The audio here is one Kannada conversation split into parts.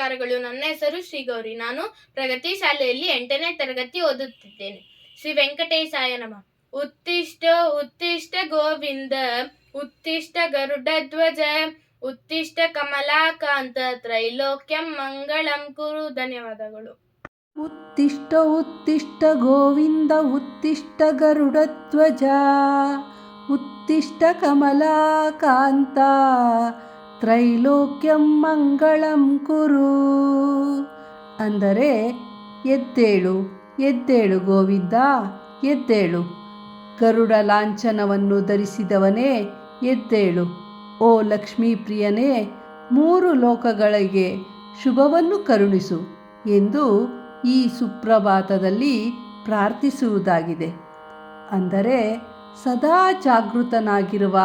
ನಮಸ್ಕಾರಗಳು. ನನ್ನ ಹೆಸರು ಶ್ರೀ ಗೌರಿ ನಾನು ಪ್ರಗತಿ ಶಾಲೆಯಲ್ಲಿ ಎಂಟನೇ ತರಗತಿ ಓದುತ್ತಿದ್ದೇನೆ. ಶ್ರೀ ವೆಂಕಟೇಶಾಯ ನಮ. ಉತ್ತಿಷ್ಟ ಉತ್ತಿಷ್ಟ ಗೋವಿಂದ ಉತ್ತಿಷ್ಟ ಗರುಡ ಧ್ವಜ ಉತ್ತಿಷ್ಟ ಕಮಲಾಕಾಂತ ತ್ರೈಲೋಕ್ಯಂ ಮಂಗಳಂ ಕುರು. ಧನ್ಯವಾದಗಳು. ಉತ್ತಿಷ್ಟ ಉತ್ತಿಷ್ಟ ಗೋವಿಂದ ಉತ್ತಿಷ್ಟ ಗರುಡಧ್ವಜ ಉತ್ತಿಷ್ಟ ಕಮಲಾಕಾಂತ ತ್ರೈಲೋಕ್ಯಂ ಮಂಗಳಂ ಕುರು. ಅಂದರೆ ಎದ್ದೇಳು ಎದ್ದೇಳು ಗೋವಿಂದ, ಎದ್ದೇಳು. ಗರುಡ ಲಾಂಛನವನ್ನು ಧರಿಸಿದವನೇ ಎದ್ದೇಳು. ಓ ಲಕ್ಷ್ಮೀ ಪ್ರಿಯನೇ, ಮೂರು ಲೋಕಗಳಿಗೆ ಶುಭವನ್ನು ಕರುಣಿಸು ಎಂದು ಈ ಸುಪ್ರಭಾತದಲ್ಲಿ ಪ್ರಾರ್ಥಿಸುವುದಾಗಿದೆ. ಅಂದರೆ ಸದಾ ಜಾಗೃತನಾಗಿರುವ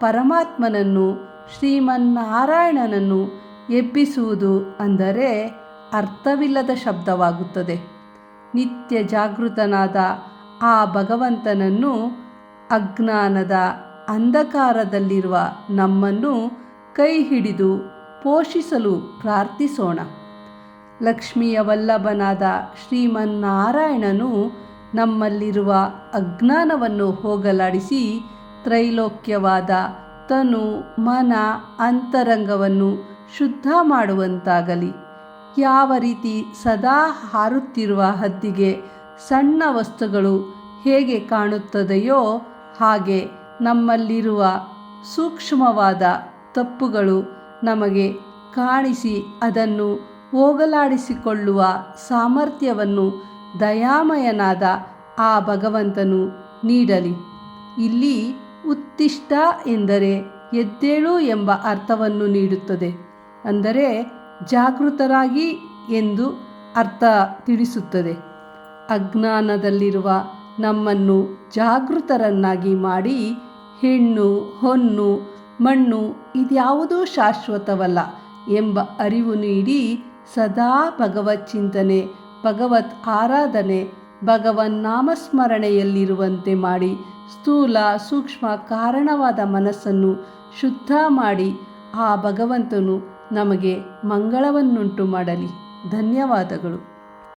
ಪರಮಾತ್ಮನನ್ನು ಶ್ರೀಮನ್ನಾರಾಯಣನನ್ನು ಎಬ್ಬಿಸುವುದು ಅಂದರೆ ಅರ್ಥವಿಲ್ಲದ ಶಬ್ದವಾಗುತ್ತದೆ. ನಿತ್ಯ ಜಾಗೃತನಾದ ಆ ಭಗವಂತನನ್ನು ಅಜ್ಞಾನದ ಅಂಧಕಾರದಲ್ಲಿರುವ ನಮ್ಮನ್ನು ಕೈ ಹಿಡಿದು ಪೋಷಿಸಲು ಪ್ರಾರ್ಥಿಸೋಣ. ಲಕ್ಷ್ಮಿಯ ವಲ್ಲಭನಾದ ಶ್ರೀಮನ್ನಾರಾಯಣನು ನಮ್ಮಲ್ಲಿರುವ ಅಜ್ಞಾನವನ್ನು ಹೋಗಲಾಡಿಸಿ ತ್ರೈಲೋಕ್ಯವಾದ ತನು ಮನ ಅಂತರಂಗವನ್ನು ಶುದ್ಧ ಮಾಡುವಂತಾಗಲಿ. ಯಾವ ರೀತಿ ಸದಾ ಹಾರುತ್ತಿರುವ ಹದ್ದಿಗೆ ಸಣ್ಣ ವಸ್ತುಗಳು ಹೇಗೆ ಕಾಣುತ್ತದೆಯೋ ಹಾಗೆ ನಮ್ಮಲ್ಲಿರುವ ಸೂಕ್ಷ್ಮವಾದ ತಪ್ಪುಗಳು ನಮಗೆ ಕಾಣಿಸಿ ಅದನ್ನು ಹೋಗಲಾಡಿಸಿಕೊಳ್ಳುವ ಸಾಮರ್ಥ್ಯವನ್ನು ದಯಾಮಯನಾದ ಆ ಭಗವಂತನು ನೀಡಲಿ. ಇಲ್ಲಿ ಉತ್ತಿಷ್ಟ ಎಂದರೆ ಎದ್ದೇಳು ಎಂಬ ಅರ್ಥವನ್ನು ನೀಡುತ್ತದೆ. ಅಂದರೆ ಜಾಗೃತರಾಗಿ ಎಂದು ಅರ್ಥ ತಿಳಿಸುತ್ತದೆ. ಅಜ್ಞಾನದಲ್ಲಿರುವ ನಮ್ಮನ್ನು ಜಾಗೃತರನ್ನಾಗಿ ಮಾಡಿ ಹೆಣ್ಣು, ಹೊನ್ನು, ಮಣ್ಣು ಇದ್ಯಾವುದೂ ಶಾಶ್ವತವಲ್ಲ ಎಂಬ ಅರಿವು ನೀಡಿ ಸದಾ ಭಗವತ್ ಚಿಂತನೆ, ಭಗವತ್ ಆರಾಧನೆ ಭಗವನ್ ನಾಮಸ್ಮರಣೆಯಲ್ಲಿರುವಂತೆ ಮಾಡಿ ಸ್ಥೂಲ ಸೂಕ್ಷ್ಮ ಕಾರಣವಾದ ಮನಸ್ಸನ್ನು ಶುದ್ಧ ಮಾಡಿ ಆ ಭಗವಂತನು ನಮಗೆ ಮಂಗಳವನ್ನುಂಟು ಮಾಡಲಿ. ಧನ್ಯವಾದಗಳು.